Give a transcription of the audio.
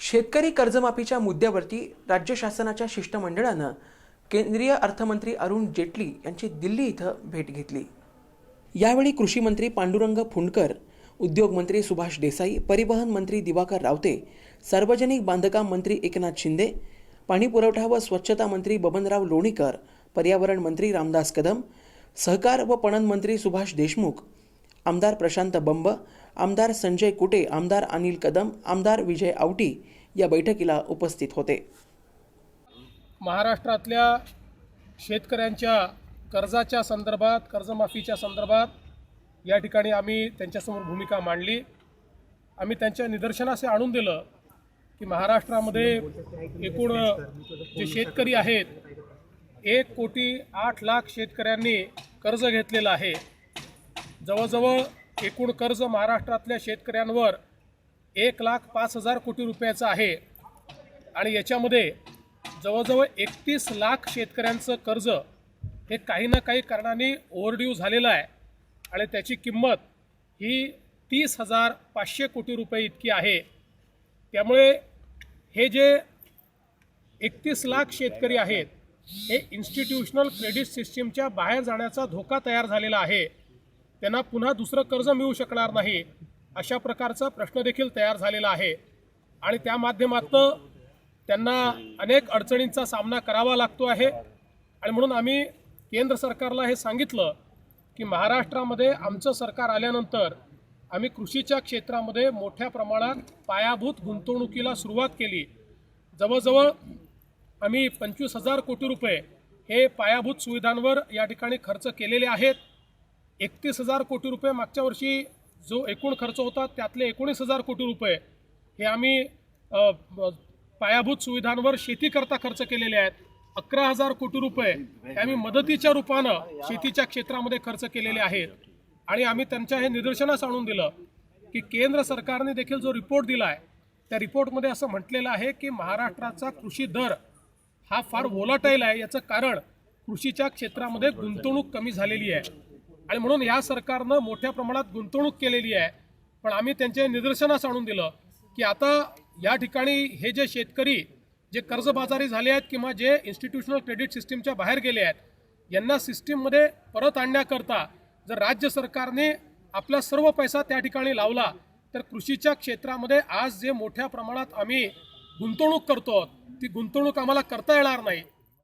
शेतकरी कर्जमाफीच्या मुद्द्यावरती राज्य शासनाच्या शिष्टमंडळानं केंद्रीय अर्थमंत्री अरुण जेटली यांची दिल्ली इथं भेट घेतली. यावेळी कृषी मंत्री पांडुरंग फुंडकर उद्योगमंत्री सुभाष देसाई परिवहन मंत्री दिवाकर रावते सार्वजनिक बांधकाम मंत्री एकनाथ शिंदे पाणीपुरवठा व स्वच्छता मंत्री बबनराव लोणीकर पर्यावरण मंत्री रामदास कदम सहकार व पणन मंत्री सुभाष देशमुख आमदार प्रशांत बंब आमदार संजय कुटे आमदार अनिल कदम आमदार विजय आवटी या बैठकीला उपस्थित होते. महाराष्ट्रातल्या शेतकऱ्यांच्या कर्जाच्या संदर्भात कर्जमाफीच्या संदर्भात या ठिकाणी आम्ही त्यांच्यासमोर भूमिका मांडली. आम्ही त्यांच्या निदर्शनास आणून दिलं की महाराष्ट्रामध्ये एकूण जे शेतकरी आहेत एक कोटी आठ लाख शेतकऱ्यांनी कर्ज घेतलेलं आहे. जवळजवळ एकूण कर्ज महाराष्ट्रातल्या शेतकऱ्यांवर एक लाख पाच हजार कोटी रुपयाचं आहे. आणि याच्यामध्ये जवळजवळ एकतीस लाख शेतकऱ्यांचं कर्ज हे काही ना काही कारणाने ओव्हरड्यू झालेलं आहे. आणि त्याची किंमत ही तीस हजार पाचशे कोटी रुपये इतकी आहे. त्यामुळे हे जे एकतीस लाख शेतकरी आहेत हे इन्स्टिट्यूशनल क्रेडिट सिस्टीमच्या बाहेर जाण्याचा धोका तयार झालेला आहे. त्यांना पुन्हा दुसरं कर्ज मिळू शकणार नाही अशा प्रकारचा प्रश्न देखील तयार झालेला आहे. आणि त्या माध्यमातून त्यांना अनेक अडचणींचा सामना करावा लागतो आहे. आणि म्हणून आम्ही केंद्र सरकारला हे सांगितलं की महाराष्ट्रामध्ये आमचं सरकार आल्यानंतर आम्ही कृषीच्या क्षेत्रामध्ये मोठ्या प्रमाणात पायाभूत गुंतवणुकीला सुरुवात केली. जवळजवळ आम्ही पंचवीस हजार कोटी रुपये हे पायाभूत सुविधांवर या ठिकाणी खर्च केलेले आहेत. एकतीस हजार कोटी रुपये मागच्या वर्षी जो एकूण खर्च होता त्यातले एकोणीस हजार कोटी रुपये हे आम्ही पायाभूत सुविधांवर शेतीकरता खर्च केलेले आहेत. अकरा हजार कोटी रुपये हे आम्ही मदतीच्या रूपानं शेतीच्या क्षेत्रामध्ये खर्च केलेले आहेत. आणि आम्ही त्यांच्या हे निदर्शनास आणून दिलं की केंद्र सरकारने देखील जो रिपोर्ट दिला आहे त्या रिपोर्टमध्ये असं म्हटलेलं आहे की महाराष्ट्राचा कृषी दर हा फार वोलाटाईल आहे. याचं कारण कृषीच्या क्षेत्रामध्ये गुंतवणूक कमी झालेली आहे. आणि म्हणून या सरकारनं मोठ्या प्रमाणात गुंतवणूक केलेली आहे. पण आम्ही त्यांच्या निदर्शनास आणून दिलं की आता या ठिकाणी हे जे शेतकरी जे कर्जबाजारी झाले आहेत किंवा जे इन्स्टिट्यूशनल क्रेडिट सिस्टीमच्या बाहेर गेले आहेत यांना सिस्टीममध्ये परत आणण्याकरता जर राज्य सरकारने आपला सर्व पैसा त्या ठिकाणी लावला तर कृषीच्या क्षेत्रामध्ये आज जे मोठ्या प्रमाणात आम्ही गुंतवणूक करतो ती गुंतवणूक आम्हाला करता येणार नाही.